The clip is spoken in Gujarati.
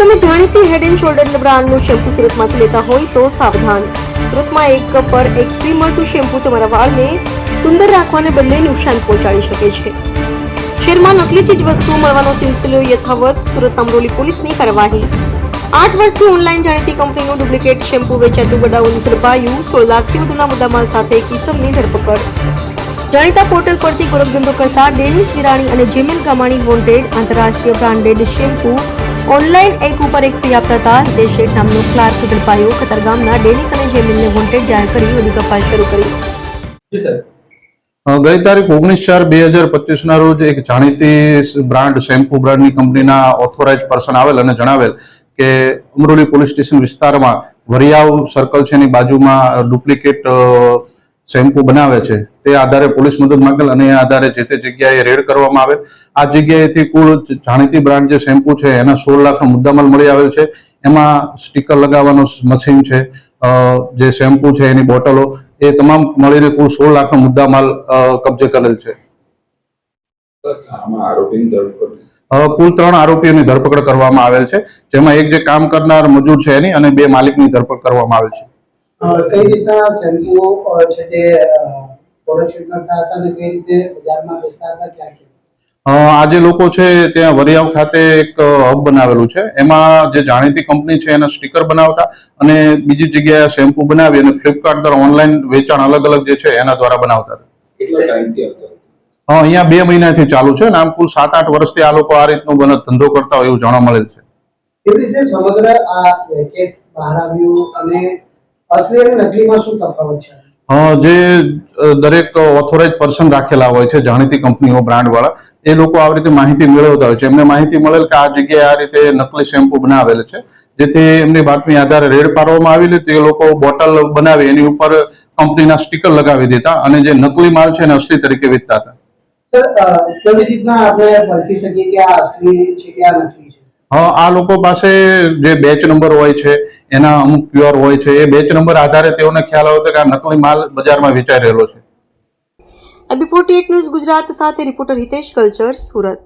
તમે જાણીતી હેડ એન્ડ શોલ્ડર બ્રાન્ડનું શેમ્પૂ સુરતમાંથી લેતા હોય તો સાવધાન. સુરતમાં એક પર એક ફ્રી મળતું શેમ્પૂ તમારા વાળને સુંદર રાખવાને બદલે નુકસાન પહોંચાડી શકે છે. શહેરમાં નકલી ચીજ વસ્તુઓ મળવાનો સિલસિલો યથાવત સુરત અમરોલી પોલીસની કાર્યવાહી. આઠ વર્ષથી ઓનલાઈન જાણીતી કંપનીનું ડુપ્લિકેટ શેમ્પૂ વેચાતું ગડાઉન ઝડપાયું, સોળ લાખથી વધુના મુદ્દામાલ સાથે કિસમની ધરપકડ. જાણીતા પોર્ટલ પરથી ગોરખધંધો કરતા ડેનિસ વિરાણી અને જેમિલ ગામાણી વોન્ટેડ આંતરરાષ્ટ્રીય બ્રાન્ડેડ શેમ્પૂ ઓનલાઈન એક ઉપર એક ફી આપતા હતા. તે શેઠ નામનો ક્લાર્ક ઝડપાયો કતારગામના ડેનિસ અને જેમિલને વોન્ટેડ જાહેર કરી વધુ તપાસ શરૂ કરી. જી સર. અ, ગઈ તારીખ ઓગણીસ ચાર બે હજાર પચીસના રોજ એક જાણીતી બ્રાન્ડ શેમ્પુ બ્રાન્ડની કંપનીના ઓથોરાઇઝ પર્સન આવેલ અને જણાવેલ કે અમરોલી પોલીસ સ્ટેશન વિસ્તારમાં વરિયાવ સર્કલ છે એની બાજુમાં ડુપ્લિકેટ શેમ્પુ બનાવે છે તે આધારે પોલીસ મદદ માંગેલ અને એ આધારે જે તે જગ્યાએ રેડ કરવામાં આવેલ આ જગ્યાએથી કુલ જાણીતી બ્રાન્ડ જે શેમ્પુ છે એના સોળ લાખ મુદ્દામાલ મળી આવેલ છે. એમાં સ્ટીકર લગાવવાનું મશીન છે જે શેમ્પુ છે એની બોટલો એ તમામ મળીને કુલ સોળ લાખ મુદ્દામાલ કબજે કરેલ છે. કુલ ત્રણ આરોપીઓની ધરપકડ કરવામાં આવેલ છે જેમાં એક જે કામ કરનાર મજૂર છે એની અને બે માલિકની ધરપકડ કરવામાં આવેલ છે. કઈ રીતના શેમ્પૂ છે તે પ્રોડક્શન કરતા હતા અને કઈ રીતે બજારમાં વેચતા હતા ક્યાં ક્યાં? આજે લોકો છે ત્યાં વરિયાવ ખાતે એક હબ બનાવેલું છે. એમાં જે જાણીતી કંપની છે એના સ્ટીકર બનાવતા અને બીજી જગ્યાએ શેમ્પુ બનાવી અને ફ્લિપકાર્ટ દ્વારા ઓનલાઈન વેચાણ અલગ અલગ જે છે એના દ્વારા બનાવતા હતા. કેટલા ટાઈમથી આવતા અહીંયા બે મહિનાથી ચાલુ છે. અને આમ કુલ સાત આઠ વર્ષથી આ લોકો આ રીતનો બને ધંધો કરતા હોય એવું જાણવા મળેલ છે. કેવી રીતે સમગ્ર આ રેકેટ બહાર આવ્યું અને અસલી અને નકલીમાં શું તફાવત છે? જે દરેક ઓથોરાઇઝ પર્સન રાખેલા હોય છે જાણીતી કંપનીઓ બ્રાન્ડ વાળા એ લોકો આવી રીતે માહિતી મેળવતા હોય છે. એમને માહિતી મળેલ કે આ જગ્યાએ આ રીતે નકલી શેમ્પુ બનાવેલ છે. જેથી એમની બાતમી આધારે રેડ પાડવામાં આવેલી તે લોકો બોટલ બનાવી એની ઉપર કંપનીના સ્ટીકર લગાવી દેતા અને જે નકલી માલ છે એને અસલી તરીકે વેચતા હતા. સર કેવી રીતના આપણે પરખી શકીએ કે આ અસલી છે કે આ નકલી છે? અ, આ લોકો પાસે જે બેચ નંબર હોય છે એના અમુક ક્યુઆર હોય છે એ બેચ નંબર આધારે તેઓને ખ્યાલ આવતો કે આ નકલી માલ બજારમાં વેચાઈ રહેલો છે. એબી ન્યૂઝ ગુજરાત સાથે રિપોર્ટર હિતેશ કલ્ચર સુરત.